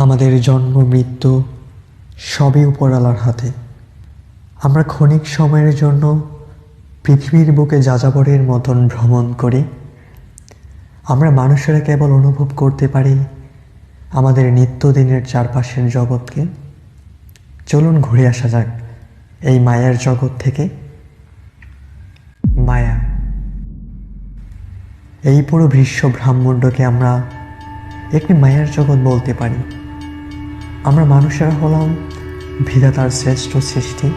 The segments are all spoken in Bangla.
আমাদের জন্ম, মৃত্যু সবই উপরালার হাতে। আমরা ক্ষণিক সময়ের জন্য পৃথিবীর বুকে যাযাবরের মতন ভ্রমণ করি। আমরা মানুষেরা কেবল অনুভব করতে পারি আমাদের নিত্যদিনের চারপাশের জগৎকে। চলুন ঘুরে আসা যাক এই মায়ার জগৎ থেকে। মায়া। এই পুরো বিশ্ব ব্রাহ্মণ্ডকে আমরা একটি মায়ার জগৎ বলতে পারি। আমরা মানুষেরা হলাম বিধাতার শ্রেষ্ঠ সৃষ্টি।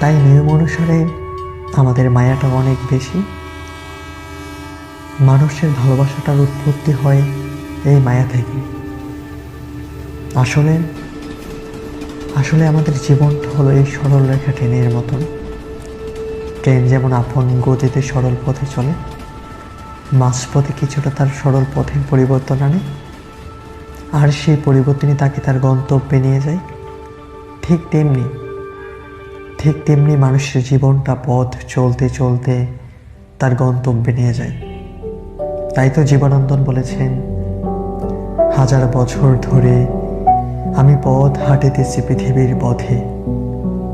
তাই নিয়ম অনুসারে আমাদের মায়াটা অনেক বেশি। মানুষের ভালোবাসাটার উৎপত্তি হয় এই মায়া থেকে। আসলে আসলে আমাদের জীবনটা হলো এই সরল রেখা ট্রেনের মতন। ট্রেন যেমন আপন গতিতে সরল পথে চলে, মাঝপথে কিছুটা তার সরল পথের পরিবর্তন আনে। আর সেই পরিবর্তনই তাকে তার গন্তব্যে নিয়ে যায়। ঠিক তেমনি ঠিক তেমনি মানুষের জীবনটা পথ চলতে চলতে তার গন্তব্যে নিয়ে যায়। তাই তো জীবনান্দন বলেছেন, হাজার বছর ধরে আমি পথ হাঁটিতেছি পৃথিবীর পথে।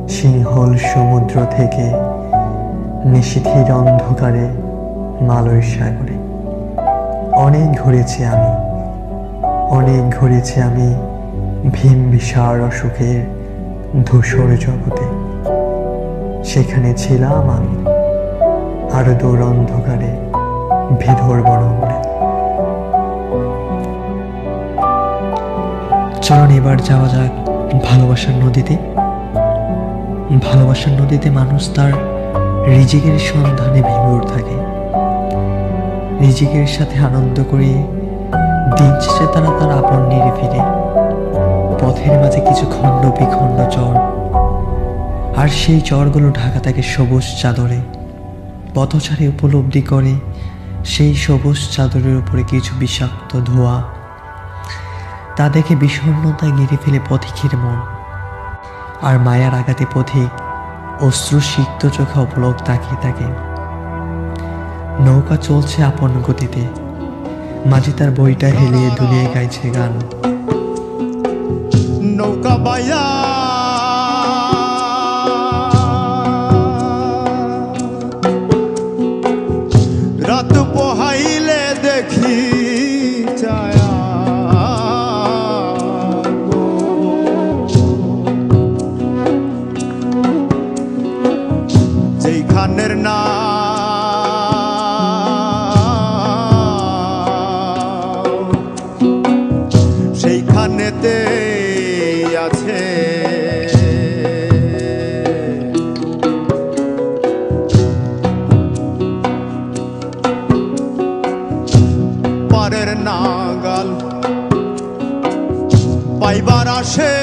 সিংহল সমুদ্র থেকে নিশিথির অন্ধকারে মালয় সাগরে অনেক ঘুরেছি আমি। অনেক ঘুরেছি আমি ভীম বিশার অসুখের ধূসর জগতে। সেখানে ছিলাম আমি আর দূর অন্ধকারে ভিধর বরণে। চলুন এবার যাওয়া যাক ভালোবাসার নদীতে। ভালোবাসার নদীতে মানুষ তার রিজিকের সন্ধানে ভেঙুর থাকে। রিজিকের সাথে আনন্দ করে দিন শেষে তারা তার আপন নিরে ফিরে। পথের মাঝে কিছু খণ্ড বিখণ্ড চর। আর সেই চরগুলো ঢাকা থাকে সবুজ চাদরে। পথচারী উপলব্ধি করে সেই সবুজ চাদরের উপরে কিছু বিষাক্ত ধোঁয়া। তা দেখে বিষণ্ণতায় ঘিরে ফেলে পথিকের মন। আর মায়ার আঘাতে পথিক অশ্রু সিক্ত চোখে অপলক তাকিয়ে থাকে। নৌকা চলছে আপন গতিতে। মাঝি তার বইটা হেলিয়ে দুলিয়ে গাইছে গান নৌকা বাইয়া রাত পোহাইলে দেখি গো। যেইখানের না সেইখানেতে আছে। পারের নাগাল পাইবার আসে।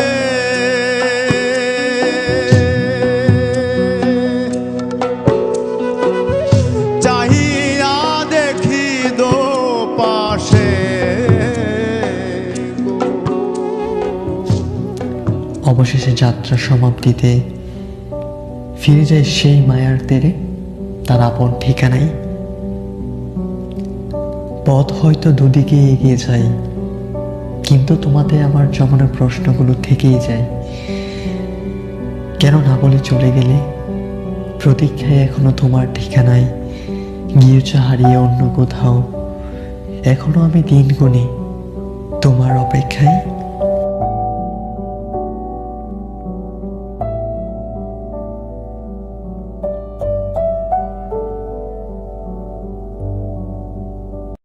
অবশেষে যাত্রা সমাপ্তিতে ফিরে যায় সেই মায়ার তেরে। তার আপন ঠিকানাই। পথ হয়তো দুদিকে এগিয়ে যায়, কিন্তু তোমাতে আমার জমানোর প্রশ্নগুলো থেকেই যায়। কেন না বলে চলে গেলে? প্রতীক্ষায় এখনও তোমার ঠিকানায় গিয়েছ হারিয়ে অন্য কোথাও। এখনও আমি দিন গুনি তোমার অপেক্ষায়।